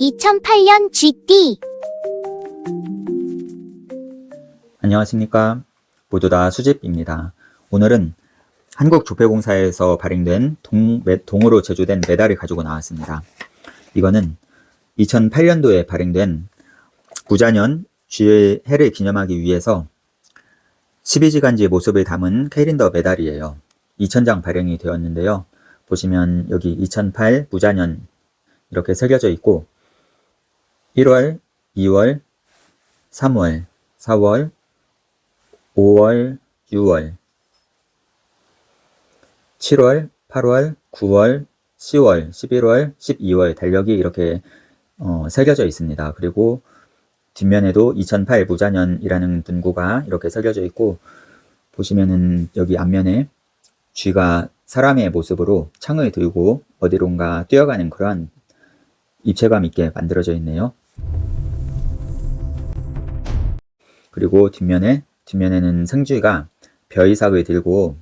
2008년 GT 안녕하십니까. 모두 다 수집입니다. 오늘은 한국조폐공사에서 발행된 동, 매- 동으로 제조된 메달을 가지고 나왔습니다. 이거는 2008년도에 발행된 구자년 쥐의 해를 기념하기 위해서 12지간지의 모습을 담은 캐린더 메달이에요. 2000장 발행이 되었는데요. 보시면 여기 2008 무자년 이렇게 새겨져 있고 1월, 2월, 3월, 4월, 5월, 6월, 7월, 8월, 9월, 10월, 11월, 12월 달력이 이렇게 어, 새겨져 있습니다. 그리고 뒷면에도 2008 무자년이라는 문구가 이렇게 새겨져 있고 보시면은 여기 앞면에 쥐가 사람의 모습으로 창을 들고 어디론가 뛰어가는 그러한 입체감 있게 만들어져 있네요. 그리고 뒷면에 뒷면에는 생쥐가 벼이삭을 들고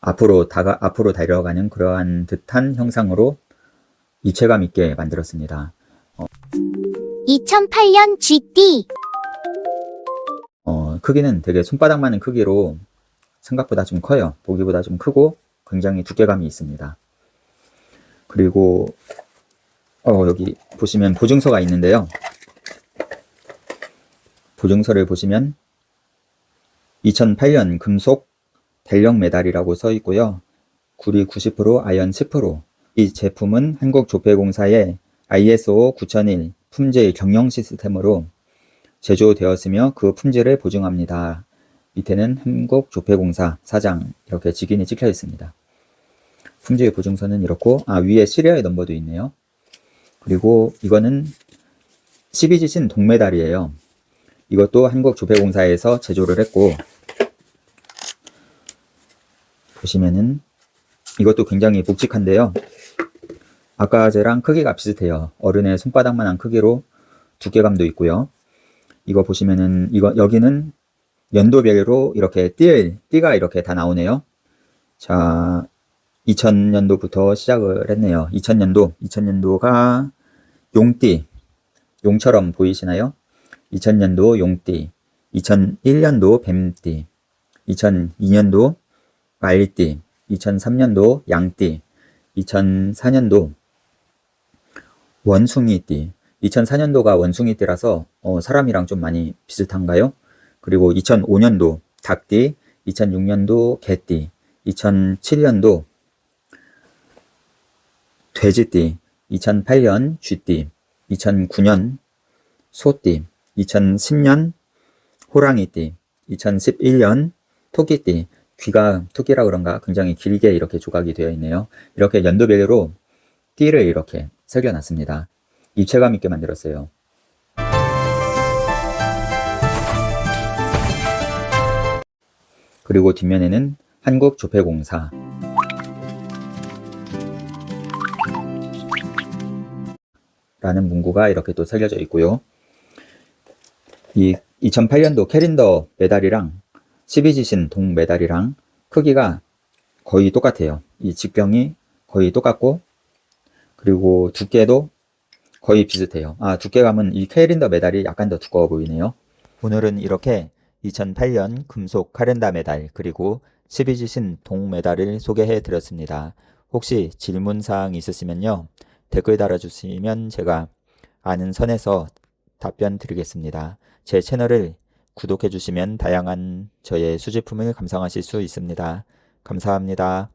앞으로 다가 앞으로 달려가는 그러한 듯한 형상으로 입체감 있게 만들었습니다. 2008년 GT 어, 크기는 되게 손바닥만한 크기로 생각보다 좀 커요. 보기보다 좀 크고 굉장히 두께감이 있습니다. 그리고 어, 여기 보시면 보증서가 있는데요. 보증서를 보시면 2008년 금속 대령 메달이라고 써 있고요. 구리 90%, 아연 10%. 이 제품은 한국조폐공사의 ISO 9001 품질 경영 시스템으로 제조되었으며 그 품질을 보증합니다. 밑에는 한국조폐공사 사장 이렇게 직인이 찍혀 있습니다. 품질 보증서는 이렇고 아 위에 시리얼 넘버도 있네요. 그리고 이거는 12지신 동메달이에요. 이것도 한국조폐공사에서 제조를 했고 보시면은 이것도 굉장히 묵직한데요. 아까 쟤랑 크기가 비슷해요. 어른의 손바닥만한 크기로 두께감도 있고요. 이거 보시면은 이거 여기는 연도별로 이렇게 띠, 띠가 이렇게 다 나오네요. 자, 2000년도부터 시작을 했네요. 2000년도, 2000년도가 용띠, 용처럼 보이시나요? 2000년도 용띠, 2001년도 뱀띠, 2002년도 말띠, 2003년도 양띠, 2004년도 원숭이띠, 2004년도가 원숭이띠라서 어, 사람이랑 좀 많이 비슷한가요? 그리고 2005년도 닭띠, 2006년도 개띠, 2007년도 돼지띠, 2008년 쥐띠, 2009년 소띠, 2010년 호랑이띠, 2011년 토끼띠, 귀가 토끼라 그런가 굉장히 길게 이렇게 조각이 되어 있네요. 이렇게 연도별로 띠를 이렇게 새겨놨습니다. 입체감 있게 만들었어요. 그리고 뒷면에는 한국조폐공사 라는 문구가 이렇게 또 새겨져 있고요. 이 2008년도 캐린더 메달이랑 12지신 동 메달이랑 크기가 거의 똑같아요. 이 직경이 거의 똑같고 그리고 두께도 거의 비슷해요. 아, 두께감은 이 캐린더 메달이 약간 더 두꺼워 보이네요. 오늘은 이렇게 2008년 금속 카렌다 메달 그리고 12지신 동 메달을 소개해 드렸습니다. 혹시 질문 사항 있으시면요. 댓글 달아주시면 제가 아는 선에서 답변 드리겠습니다. 제 채널을 구독해 주시면 다양한 저의 수제품을 감상하실 수 있습니다. 감사합니다.